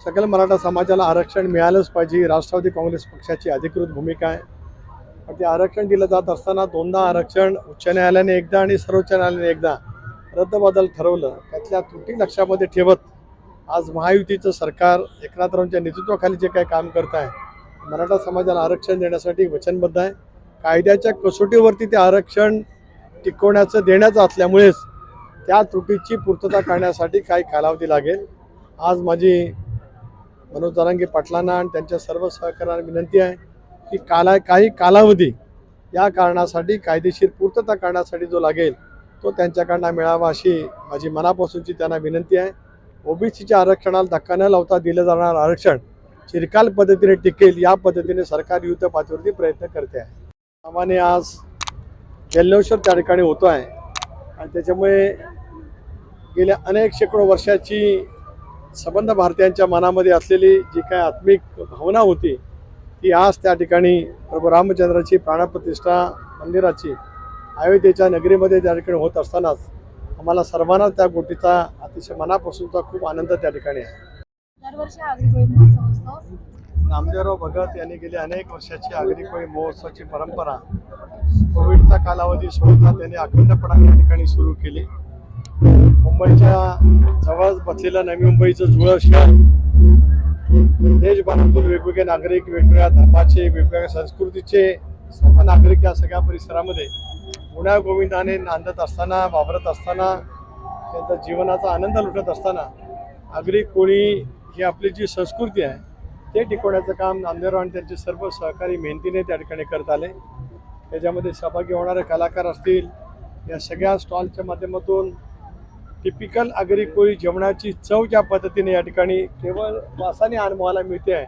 सकल मराठा समाजाला आरक्षण मिळालंच पाहिजे. राष्ट्रवादी काँग्रेस पक्षाची अधिकृत भूमिका आहे. पण ते आरक्षण दिलं जात असताना दोनदा आरक्षण उच्च न्यायालयाने एकदा आणि सर्वोच्च न्यायालयाने एकदा रद्दबदल ठरवलं. त्यातल्या त्रुटी लक्षामध्ये ठेवत आज महायुतीचं सरकार एकनाथरावांच्या नेतृत्वाखाली जे काही काम करत आहे मराठा समाजाला आरक्षण देण्यासाठी वचनबद्ध आहे. कायद्याच्या कसोटीवरती ते आरक्षण टिकवण्याचं देण्याचं असल्यामुळेच त्या त्रुटीची पूर्तता करण्यासाठी काही कालावधी लागेल. आज माझी मनोज जरांगे पाटलांना आणि त्यांच्या सर्व सहकाऱ्यांना विनंती आहे की काला काही कालावधी या कारणासाठी कायदेशीर पूर्तता करण्यासाठी जो लागेल तो त्यांच्याकडनं मिळावा अशी माझी मनापासूनची त्यांना विनंती आहे. ओबीसीच्या आरक्षणाला धक्का न लावता दिलं जाणार आरक्षण चिरकाल पद्धतीने टिकेल या पद्धतीने सरकार युद्ध पातळीवरती प्रयत्न करते आहे. आम्हाने आज जल्लोषर त्या ठिकाणी होतो आहे आणि त्याच्यामुळे गेल्या अनेक शेकडो वर्षाची संबंध भारतीयांच्या मनामध्ये असलेली जी काय आत्मिक भावना होती ती आज त्या ठिकाणी प्रभू रामचंद्राची प्राणप्रतिष्ठा मंदिराची अयोध्येच्या नगरीमध्ये त्या ठिकाणी होत असतानाच आम्हाला सर्वांना त्या गोष्टीचा अतिशय मनापासूनचा खूप आनंद त्या ठिकाणी आहे. नामदेवराव भगत यांनी गेली अनेक वर्षाची आगरी कोळी महोत्सवाची परंपरा. कोविडचा कालावधी सोडता त्यांनी अखंडपणा या ठिकाणी सुरू केली. मुंबईच्या जवळ बसलेलं नवी मुंबईचं जुळं शहर. देशभरातून वेगवेगळे नागरिक वेगवेगळ्या धर्माचे वेगवेगळ्या संस्कृतीचे सर्व नागरिक या सगळ्या परिसरामध्ये गुण्या गोविंदाने नांदत असताना वावरत असताना त्यांचा जीवनाचा आनंद लुटत असताना आगरी कोळी ही आपली जी संस्कृती आहे ते टिकवण्याचं काम नामदेवराव आणि त्यांचे सर्व सहकारी मेहनतीने त्या ठिकाणी करत आले. त्याच्यामध्ये सहभागी होणारे कलाकार असतील या सगळ्या स्टॉलच्या माध्यमातून टिपिकल आगरी कोळी जेवणाची चव ज्या पद्धतीने या ठिकाणी केवळ वासाने अनुभवायला मिळते आहे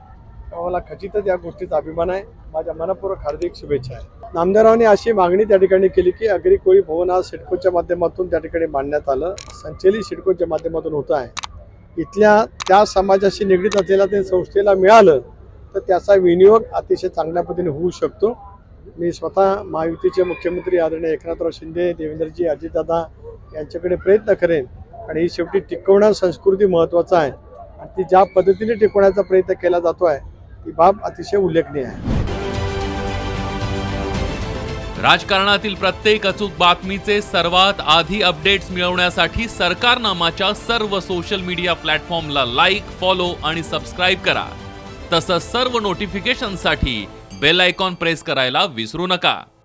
मला खचितच या गोष्टीचा अभिमान आहे. माझ्या मनपूर्वक हार्दिक शुभेच्छा आहे. नामदारांनी अशी मागणी त्या ठिकाणी केली की अगरी कोळी भवन आज सिडकोच्या माध्यमातून त्या ठिकाणी मांडण्यात आलं. संचलित सिडकोच्या माध्यमातून होत आहे. इथल्या त्या समाजाशी निगडीत असलेल्या ते संस्थेला मिळालं तर त्याचा विनियोग अतिशय चांगल्या पद्धतीने होऊ शकतो. मी स्वतः महायुतीचे मुख्यमंत्री आदरणीय एकनाथराव शिंदे देवेंद्रजी अजितदादा यांच्याकडे प्रयत्न करेन. आणि ही शेवटी टिकवणं संस्कृती महत्त्वाचं आहे. आणि ती ज्या पद्धतीने टिकवण्याचा प्रयत्न केला जातो आहे ती बाब अतिशय उल्लेखनीय आहे. राजकारणातील प्रत्येक अचूक बातमीचे सर्वात आधी अपडेट्स मिळवण्यासाठी सरकारनामाच्या सर्व सोशल मीडिया प्लॅटफॉर्मला लाईक फॉलो आणि सबस्क्राईब करा. तसंच सर्व नोटिफिकेशनसाठी बेल आयकॉन प्रेस करायला विसरू नका.